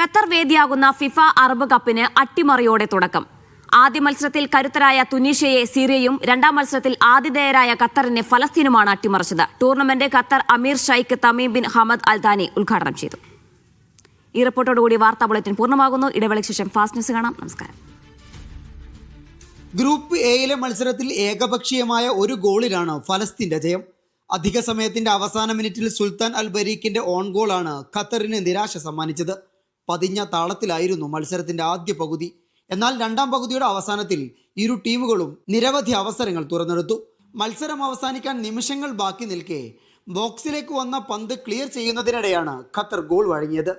Qatar വേദിയാകുന്ന FIFA Arab കപ്പിന് അട്ടിമറിയോടെ തുടക്കം. ആദ്യ മത്സരത്തിൽ കരുത്തരായ തുനീഷ്യയെ സിറിയയും രണ്ടാം മത്സരത്തിൽ ആതിഥേയരായ ഖത്തറിനെ ഫലസ്തീനുമാണ് അട്ടിമറിച്ചത്. ടൂർണമെന്റ് ഖത്തർ അമീർ Sheikh Tamim bin Hamad Al Thani ഉദ്ഘാടനം ചെയ്തു. ഈ റിപ്പോർട്ടോടുകൂടി വാർത്താ ബുള്ളറ്റിൻ പൂർണമാകുന്നു. ഇടവേളയ്ക്ക് ശേഷം ഫാസ്റ്റ് ന്യൂസ് കാണാം. നമസ്കാരം. ഗ്രൂപ്പ് എയിലെ മത്സരത്തിൽ ഏകപക്ഷീയമായ ഒരു ഗോളിലാണ് ഫലസ്തീന്റെ ജയം. അധിക സമയത്തിന്റെ അവസാന മിനിറ്റിൽ സുൽത്താൻ അൽ ബരീഖിന്റെ ഓൺ ഗോളാണ് ഖത്തറിന് നിരാശ സമ്മാനിച്ചത്. പതിഞ്ഞ താളത്തിലായിരുന്നു മത്സരത്തിന്റെ ആദ്യ പകുതി. എന്നാൽ രണ്ടാം പകുതിയുടെ അവസാനത്തിൽ ഇരു ടീമുകളും നിരവധി അവസരങ്ങൾ തുറന്നെടുത്തു. മത്സരം അവസാനിക്കാൻ നിമിഷങ്ങൾ ബാക്കി നിൽക്കെ ബോക്സിലേക്ക് വന്ന പന്ത് ക്ലിയർ ചെയ്യുന്നതിനിടെയാണ് ഖത്തർ ഗോൾ വഴങ്ങിയത്.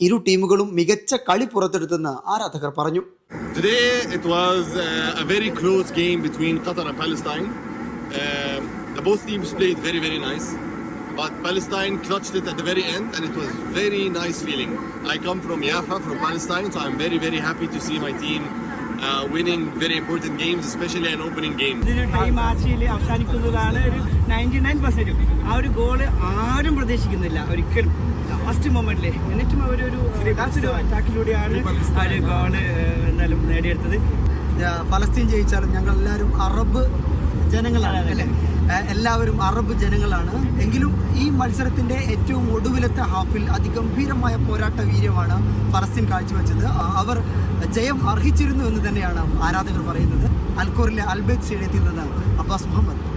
ഇരു ടീമുകളും മികച്ച കളി പുറത്തെടുത്തെന്ന് ആരാധകർ പറഞ്ഞു. Today it was uh, a very close game between Qatar and Palestine. Um, both teams played very very nice, but Palestine clutched it at the very end, and it was very nice feeling. I come from Yafa, from Palestine, so I'm very very happy to see my team uh, winning very important games, especially an opening game. അവസാനിക്കുന്നതാണ് ഒരു ninety nine പെർസെന്റും ആ ഒരു goal ആരും പ്രതീക്ഷിക്കുന്നില്ല ഒരിക്കലും last മൊമെന്റിൽ എന്നിട്ടും അവരൊരു last ഒരു അറ്റാക്കിലൂടെയാണ് ആ ഒരു ഗോൾ എന്തായാലും നേടിയെടുത്തത് ഫലസ്തീൻ ജയിച്ചാൽ ഞങ്ങൾ എല്ലാവരും അറബ് ജനങ്ങളാണ് അല്ലേ? എല്ലാവരും അറബ് ജനങ്ങളാണ്. എങ്കിലും ഈ മത്സരത്തിന്റെ ഏറ്റവും ഒടുവിലത്തെ ഹാഫിൽ അതിഗംഭീരമായ പോരാട്ട വീര്യമാണ് ഫലസ്തീൻ കാഴ്ചവെച്ചത്. അവർ ജയം അർഹിച്ചിരുന്നു എന്ന് തന്നെയാണ് ആരാധകർ പറയുന്നത്. അൽക്കോറിലെ അൽബേദ് സ്റ്റേഡിയത്തിൽ നിന്ന് അബ്ബാസ് മുഹമ്മദ്.